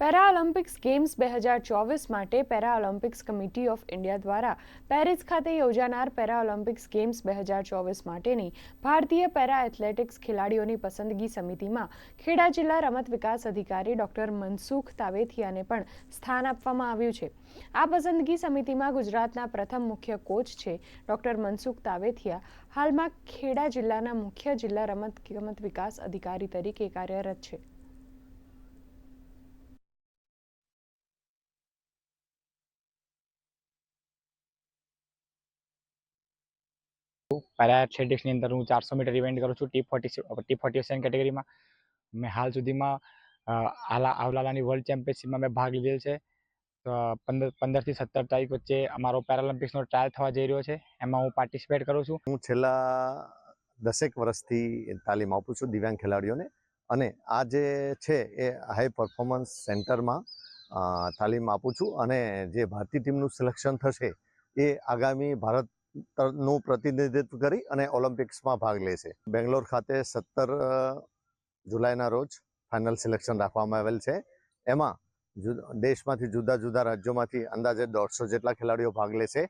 Para Olympics games બે હજાર ચોવીસ માટે પેરાઓલિમ્પિક્સ કમિટી ઓફ ઇન્ડિયા દ્વારા પેરિસ ખાતે યોજાનાર પેરાઓલિમ્પિક્સ ગેમ્સ બે હજાર ચોવીસ માટેની ભારતીય પેરા એથ્લેટિક્સ ખેલાડીઓની પસંદગી સમિતિમાં ખેડા જિલ્લા રમત વિકાસ અધિકારી ડોક્ટર મનસુખ તાવેથિયાને પણ સ્થાન આપવામાં આવ્યું છે. આ પસંદગી સમિતિમાં ગુજરાતના પ્રથમ મુખ્ય કોચ છે ડોક્ટર મનસુખ તાવેથિયા, હાલમાં ખેડા જિલ્લાના મુખ્ય જિલ્લા રમત ગમત વિકાસ અધિકારી તરીકે કાર્યરત છે. પેરા એથ્લેટિક્સની અંદર હું ચારસો મીટર ઇવેન્ટ કરું છું T forty T forty seven કેટેગરીમાં મેં હાલ સુધીમાં આલા, આવલાલાની વર્લ્ડ ચેમ્પિયનશિપમાં મેં ભાગ લીધેલ છે. પંદર, પંદરથી સત્તર તારીખ વચ્ચે અમારો પેરાલિમ્પિક્સનો ટ્રાયલ થવા જઈ રહ્યો છે. એમાં હું પાર્ટિસિપેટ કરું છું. હું છેલ્લા દસેક વર્ષથી તાલીમ આપું છું દિવ્યાંગ ખેલાડીઓને. અને આ જે છે એ હાઈ પરફોર્મન્સ સેન્ટરમાં તાલીમ આપું છું. અને જે ભારતીય ટીમનું સિલેક્શન થશે એ આગામી ભારત નું પ્રતિનિધિત્વ કરી અને ઓલિમ્પિક્સમાં ભાગ લેશે બેંગ્લોર ખાતે સત્તર જુલાઈના રોજ ફાઇનલ સિલેક્શન રાખવામાં આવેલ છે. એમાં દેશમાંથી જુદા જુદા રાજ્યોમાંથી અંદાજે દોઢસો જેટલા ખેલાડીઓ ભાગ લેશે